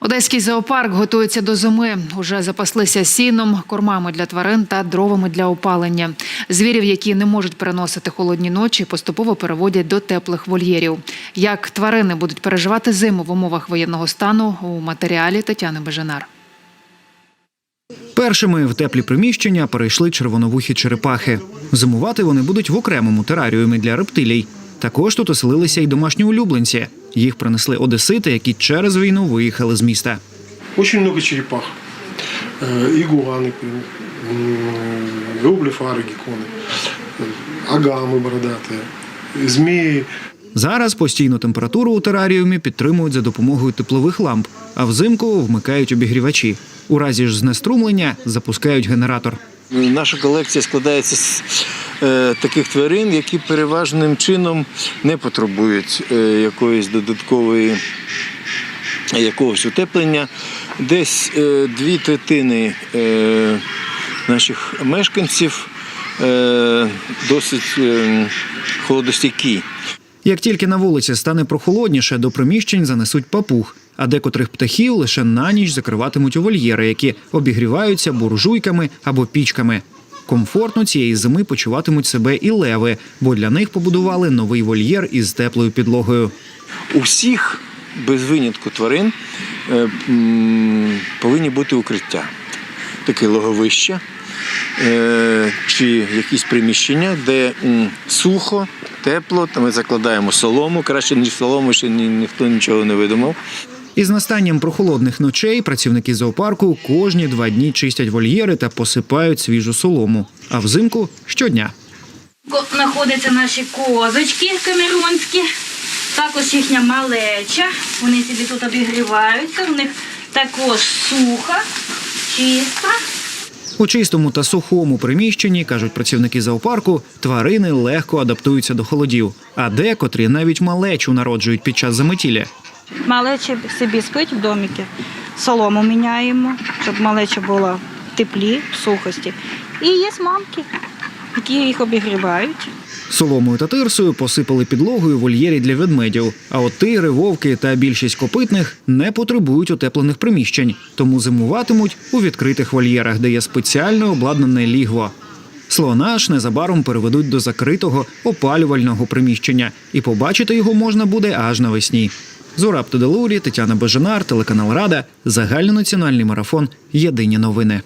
Одеський зоопарк готується до зими. Уже запаслися сіном, кормами для тварин та дровами для опалення. Звірів, які не можуть переносити холодні ночі, поступово переводять до теплих вольєрів. Як тварини будуть переживати зиму в умовах воєнного стану у матеріалі Тетяни Бежанар. Першими в теплі приміщення перейшли червоновухі черепахи. Зимувати вони будуть в окремому тераріумі для рептилій. Також тут оселилися й домашні улюбленці. Їх принесли одесити, які через війну виїхали з міста. Очень много черепах. Э, Игуаны, рублефары, гекконы, э, агамы бородатые, змеи. Зараз постійну температуру у тераріумі підтримують за допомогою теплових ламп, а взимку вмикають обігрівачі. У разі ж знеструмлення запускають генератор. Наша колекція складається з е, таких тварин, які переважним чином не потребують е, якоїсь додаткової якогось утеплення. Десь е, дві третини наших мешканців досить е, холодостійкі. Як тільки на вулиці стане прохолодніше, до приміщень занесуть папуг, а декотрих птахів лише на ніч закриватимуть у вольєри, які обігріваються буржуйками або пічками. Комфортно цієї зими почуватимуть себе і леви, бо для них побудували новий вольєр із теплою підлогою. У всіх без винятку тварин е, повинні бути укриття. Таке логовище чи якісь приміщення, де сухо, тепло, там ми закладаємо солому. Краще, ніж солому, ще ні, ніхто нічого не видумав. Із настанням прохолодних ночей працівники зоопарку кожні два дні чистять вольєри та посипають свіжу солому. А взимку щодня. Знаходяться наші козочки камерунські, також їхня малеча. Вони собі тут обігріваються, у них також суха, чиста. У чистому та сухому приміщенні, кажуть працівники зоопарку, тварини легко адаптуються до холодів, а декотрі навіть малечу народжують під час заметілля. Малеча собі спить в доміки, солому міняємо, щоб малеча була в теплі, в сухості. І є мамки, які їх обігрівають. Соломою та тирсою посипали підлогою вольєрі для ведмедів. А от тигри, вовки та більшість копитних не потребують утеплених приміщень, тому зимуватимуть у відкритих вольєрах, де є спеціально обладнане лігво. Слона ж незабаром переведуть до закритого опалювального приміщення, і побачити його можна буде аж навесні. Зураб Туделурі, Тетяна Бежанар, телеканал Рада, загальнонаціональний марафон. Єдині новини.